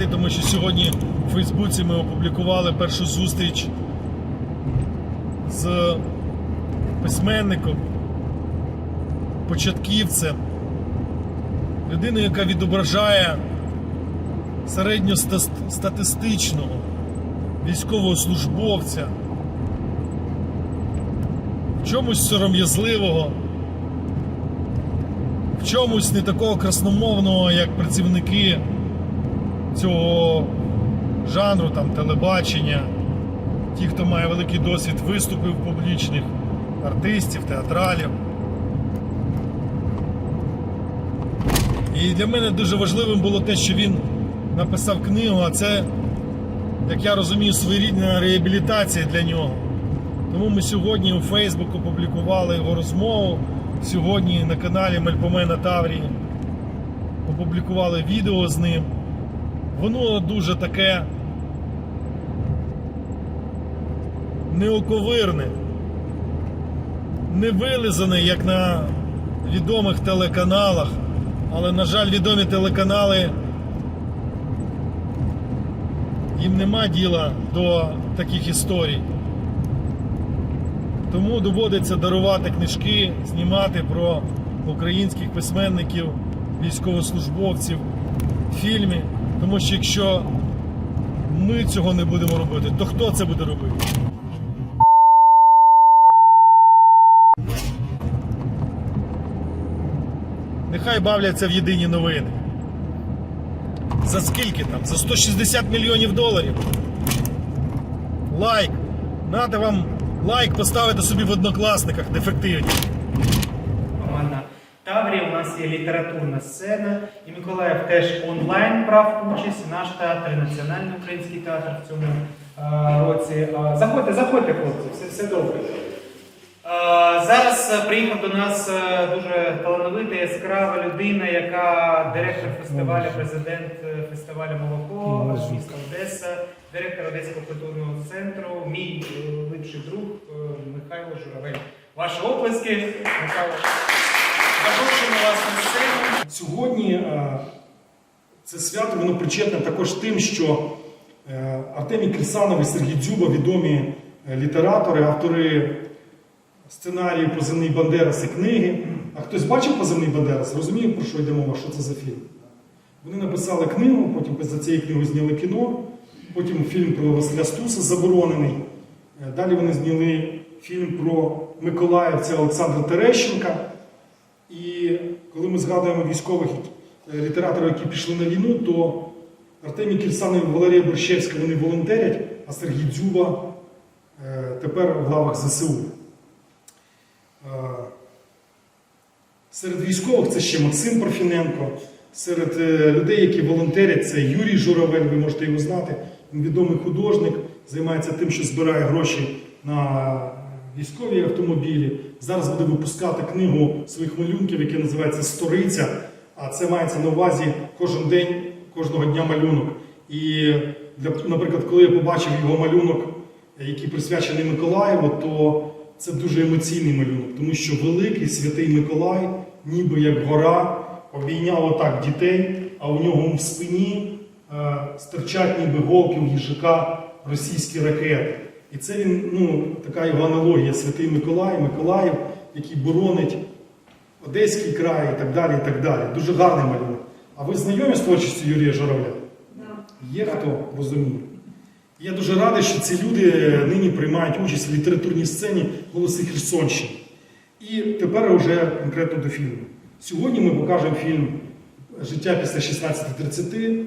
радий, тому що сьогодні у Фейсбуці ми опублікували першу зустріч з письменником, початківцем, людиною, яка відображає середньостатистичного військового службовця, в чомусь сором'язливого, в чомусь не такого красномовного, як працівники цього жанру, там, телебачення, ті, хто має великий досвід виступів публічних, артистів, театралів. І для мене дуже важливим було те, що він написав книгу, а це, як я розумію, своєрідна реабілітація для нього. Тому ми сьогодні у Фейсбук опублікували його розмову. Сьогодні на каналі Мельпомена Таврії опублікували відео з ним. Воно дуже таке неоковирне, не вилизане, як на відомих телеканалах. Але, на жаль, відомі телеканали їм нема діла до таких історій. Тому доводиться дарувати книжки, знімати про українських письменників, військовослужбовців, фільми. Тому що якщо ми цього не будемо робити, то хто це буде робити? Нехай бавляться в єдині новини. За скільки там? За 160 мільйонів доларів. Лайк. Надо вам лайк поставити собі в однокласниках дефективні. Команда у нас є літературна сцена, і Миколаїв теж онлайн брав участь. Наш театр, Національний український театр в цьому році. Заходьте, заходьте, хлопці, все, все добре. Зараз е, приїхав до нас е, дуже талановита, яскрава людина, яка директор фестивалю, президент е, фестивалю Молоко міста Одеса, директор Одеського культурного центру, мій липший друг Михайло Журавель. Ваші оплески, Михайло. Запрошуємо вас на сцену. Сьогодні е, це свято воно причетне також тим, що е, Артемій Кирсанов і Сергій Дзюба, відомі е, літератори, автори сценарію Позивний Бандерас і книги. А хтось бачив Позивний Бандерас? Розуміє, про що йде мова, що це за фільм? Вони написали книгу, потім за цією книгою зняли кіно, потім фільм про Василя Стуса заборонений. Далі вони зняли фільм про Миколаївця Олександра Терещенка. І коли ми згадуємо військових літераторів, які пішли на війну, то Артемій Кірсанов і Валерія Борщевська вони волонтерять, а Сергій Дзюба е, тепер в лавах ЗСУ. Е, Серед військових це ще Максим Парфіненко, серед е, людей, які волонтерять, це Юрій Журавель, ви можете його знати. Він відомий художник, займається тим, що збирає гроші на військові автомобілі. Зараз буде випускати книгу своїх малюнків, яка називається Сториця. А це мається на увазі кожен день, кожного дня малюнок. І, наприклад, коли я побачив його малюнок, який присвячений Миколаєву, то це дуже емоційний малюнок, тому що великий святий Миколай, ніби як гора, обійняв отак дітей, а у нього в спині е, стирчать ніби голки у їжака російські ракети. І це він, ну, така його аналогія Святий Миколай, Миколаїв, який боронить Одеський край і так далі. і так далі. Дуже гарний малюнок. А ви знайомі з творчістю Юрія Журавля? Є хто розуміє. Я дуже радий, що ці люди нині приймають участь в літературній сцені голоси Херсонщини. І тепер вже конкретно до фільму. Сьогодні ми покажемо фільм Життя після 16.30.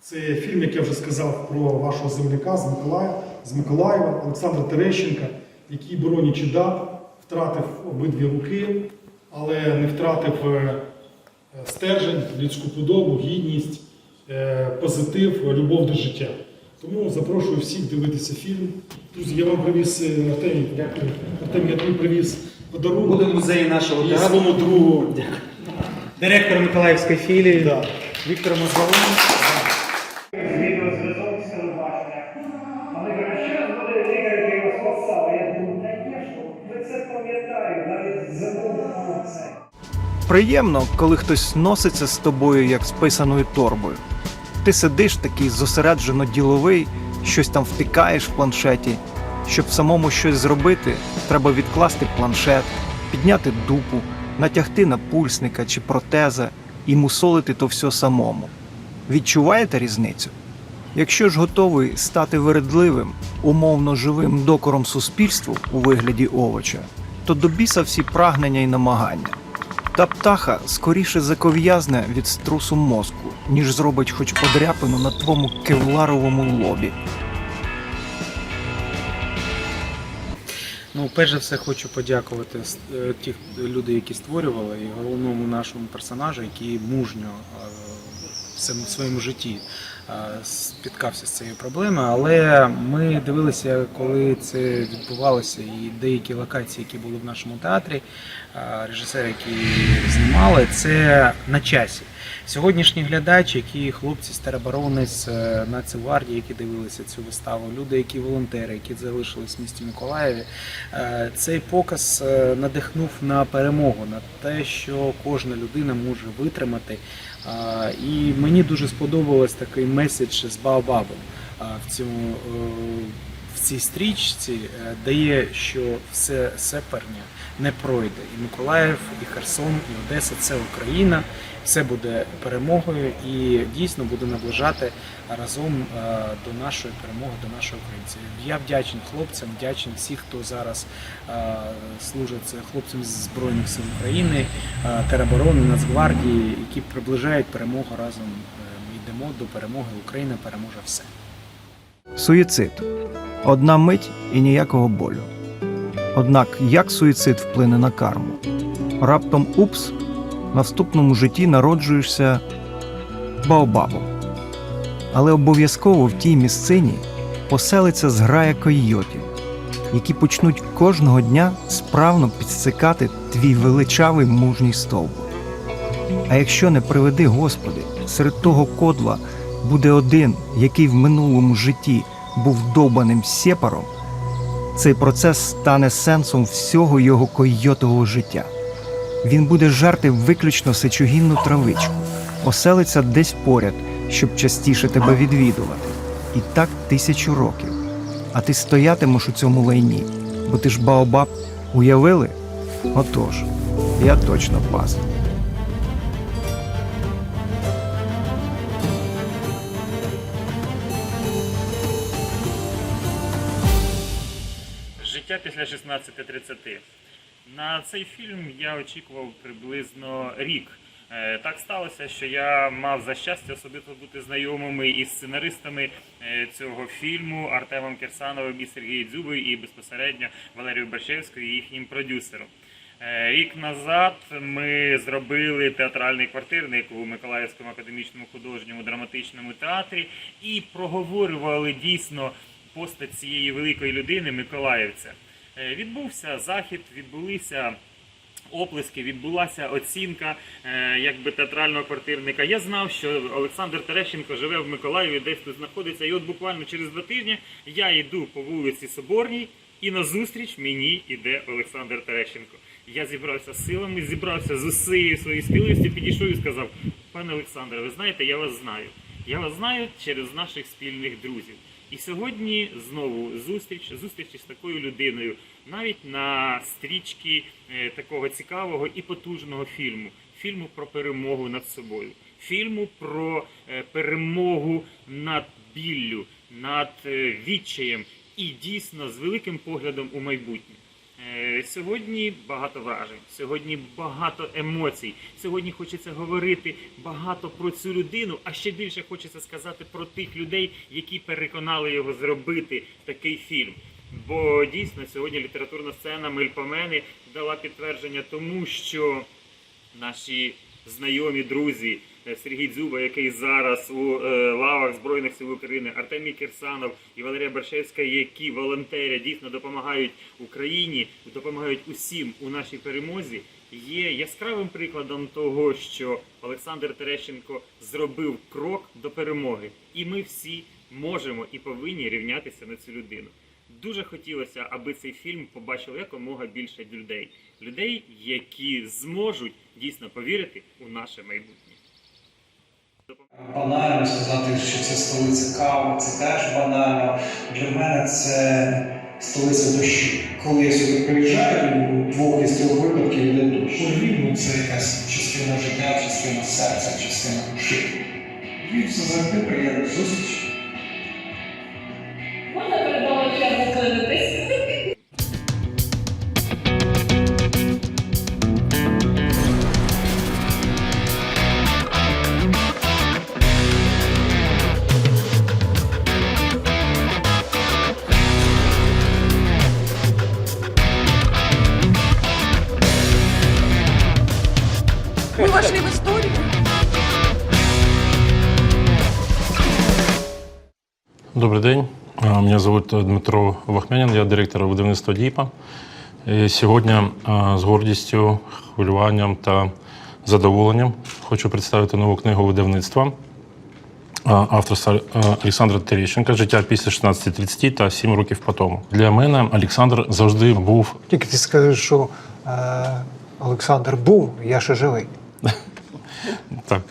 Це фільм, як я вже сказав, про вашого земляка з Миколаєва, з Миколаєва Олександра Терещенка, який, боронячи дат, втратив обидві руки, але не втратив е, стержень, людську подобу, гідність, е, позитив, любов до життя. Тому запрошую всіх дивитися фільм. Друзі, я вам привіз е, Артемій. Дякую. Артемій, я тобі привіз подарунок Буде в музеї нашого і театру. своєму другу. Директор Миколаївської філії Да. Віктор Мозголовий. Приємно, коли хтось носиться з тобою як з писаною торбою. Ти сидиш такий зосереджено діловий, щось там втикаєш в планшеті. Щоб самому щось зробити, треба відкласти планшет, підняти дупу, натягти на пульсника чи протеза і мусолити то все самому. Відчуваєте різницю? Якщо ж готовий стати вередливим, умовно живим докором суспільству у вигляді овоча, то до біса всі прагнення і намагання. Та птаха скоріше заков'язне від струсу мозку, ніж зробить хоч подряпину на твому кевларовому лобі. Ну, перш за все, хочу подякувати е, тих людей, які створювали, і головному нашому персонажу, який мужньо е, в своєму- житті е, спіткався з цією проблемою. Але ми дивилися, коли це відбувалося, і деякі локації, які були в нашому театрі, е, режисери, які знімали, це на часі. Сьогоднішній глядач, які хлопці з е, Нацгвардії, які дивилися цю виставу, люди, які волонтери, які залишились в місті Миколаєві, е, цей показ е, надихнув на перемогу, на те, що кожна людина може витримати. Е, І мені дуже сподобалось такий меседж з Баобабом в цьому. Цій стрічці е, дає, що все сеперня не пройде. І Миколаїв, і Херсон, і Одеса це Україна. Все буде перемогою і дійсно буде наближати разом е, до нашої перемоги, до нашої українців. Я вдячний хлопцям, вдячний всім, хто зараз е, служить хлопцям з Збройних сил України, тероборони, Нацгвардії, які приближають перемогу разом. Ми йдемо до перемоги. Україна переможе все. Суїцид одна мить і ніякого болю. Однак як суїцид вплине на карму? Раптом упс, в наступному житті народжуєшся Баобабом. Але обов'язково в тій місцині поселиться зграя койотів, які почнуть кожного дня справно підсикати твій величавий мужній стовбур. А якщо не приведи Господи, серед того кодла буде один, який в минулому житті був довбаним сепаром, цей процес стане сенсом всього його койотового життя. Він буде жерти виключно сечогінну травичку, оселиться десь поряд, щоб частіше тебе відвідувати. І так тисячу років. А ти стоятимеш у цьому лайні, бо ти ж Баобаб уявили? Отож, я точно пас. Життя після 16.30. На цей фільм я очікував приблизно рік. Е, Так сталося, що я мав за щастя особисто бути знайомими із сценаристами е, цього фільму Артемом Кирсановим і Сергієм Дзюбою, і безпосередньо Валерією Бершевською і їхнім продюсером. Е, Рік назад ми зробили театральний квартирник у Миколаївському академічному художньому драматичному театрі і проговорювали дійсно постать цієї великої людини Миколаївця. Е, Відбувся захід, відбулися оплески, відбулася оцінка е, якби театрального квартирника. Я знав, що Олександр Терещенко живе в Миколаєві, десь тут знаходиться. І от буквально через два тижні я йду по вулиці Соборній, і назустріч мені йде Олександр Терещенко. Я зібрався з силами, зібрався з усією своєю сміливістю, підійшов і сказав: пане Олександре, ви знаєте, я вас знаю. Я вас знаю через наших спільних друзів. І сьогодні знову зустріч, зустріч із такою людиною, навіть на стрічці е, такого цікавого і потужного фільму, фільму про перемогу над собою, фільму про е, перемогу над біллю, над е, відчаєм. І дійсно з великим поглядом у майбутнє. Е, Сьогодні багато вражень, сьогодні багато емоцій. Сьогодні хочеться говорити багато про цю людину, а ще більше хочеться сказати про тих людей, які переконали його зробити такий фільм. Бо дійсно сьогодні літературна сцена Мельпомени дала підтвердження тому, що наші знайомі друзі Сергій Дзюба, який зараз у е, лавах Збройних сил України, Артемій Кирсанов і Валерія Бершевська, які волонтери дійсно допомагають Україні, допомагають усім у нашій перемозі, є яскравим прикладом того, що Олександр Терещенко зробив крок до перемоги, і ми всі можемо і повинні рівнятися на цю людину. Дуже хотілося, аби цей фільм побачило якомога більше людей, людей, які зможуть дійсно повірити у наше майбутнє. Банально сказати, що це столиця кави, це теж банально. Для мене це столиця дощу. Коли я сюди приїжджаю, двох із трьох випадків йде дощ. Ну, це якась частина життя, частина серця, частина душі. Львів це завжди приємно зустріч. Добрий день. Мене звуть Дмитро Вахмянін, я директор видавництва Діпа. І Сьогодні з гордістю, хвилюванням та задоволенням хочу представити нову книгу видавництва авторства Олександра Терещенка Життя після 16.30 та 7 років по тому. Для мене Олександр завжди був Тільки ти скажеш, що е, Олександр був, я ще живий. так.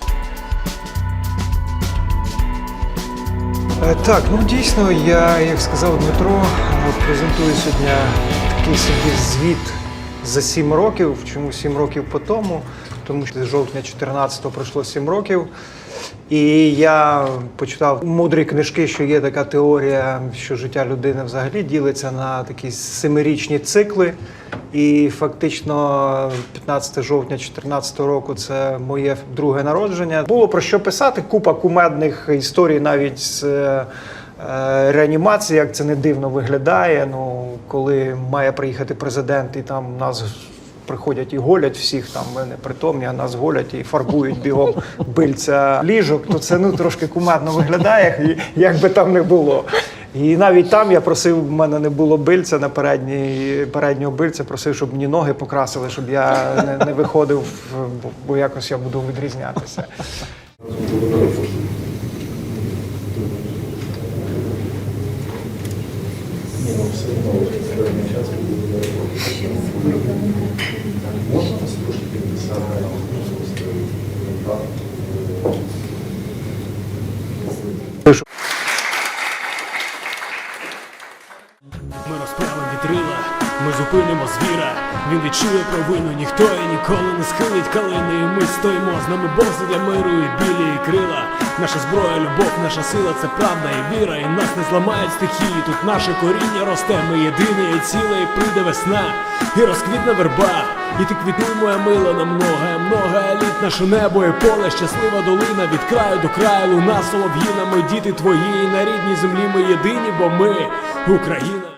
Так, ну дійсно, я, як сказав Дмитро, е, презентую сьогодні такий собі звіт за сім років. Чому сім років по тому? Тому що з жовтня 14-го пройшло сім років. І я почитав мудрі книжки, що є така теорія, що життя людини взагалі ділиться на такі семирічні цикли. І фактично 15 жовтня 2014 року це моє друге народження. Було про що писати, купа кумедних історій навіть з е, реанімації, як це не дивно виглядає. Ну, коли має приїхати президент і там нас приходять і голять всіх, там ми непритомні, а нас голять і фарбують бігом бильця ліжок, то це ну трошки кумедно виглядає, як би там не було. І навіть там я просив, в мене не було бильця на передній, переднього бильця, просив, щоб мені ноги покрасили, щоб я не, не виходив, бо якось я буду відрізнятися. Ми зупинимо звіра. Він відчує провину, ніхто і ніколи не схилить калини. Ми стоїмо з нами Бог для миру і білі і крила. Наша зброя, любов, наша сила це правда і віра. І нас не зламають стихії. Тут наше коріння росте. Ми єдине і ціле, і прийде весна, і розквітне верба. І ти квітуй, моя мила, на многое, многое літ наше небо і поле, щаслива долина від краю до краю, луна солов'їна, ми діти твої, і на рідній землі ми єдині, бо ми Україна.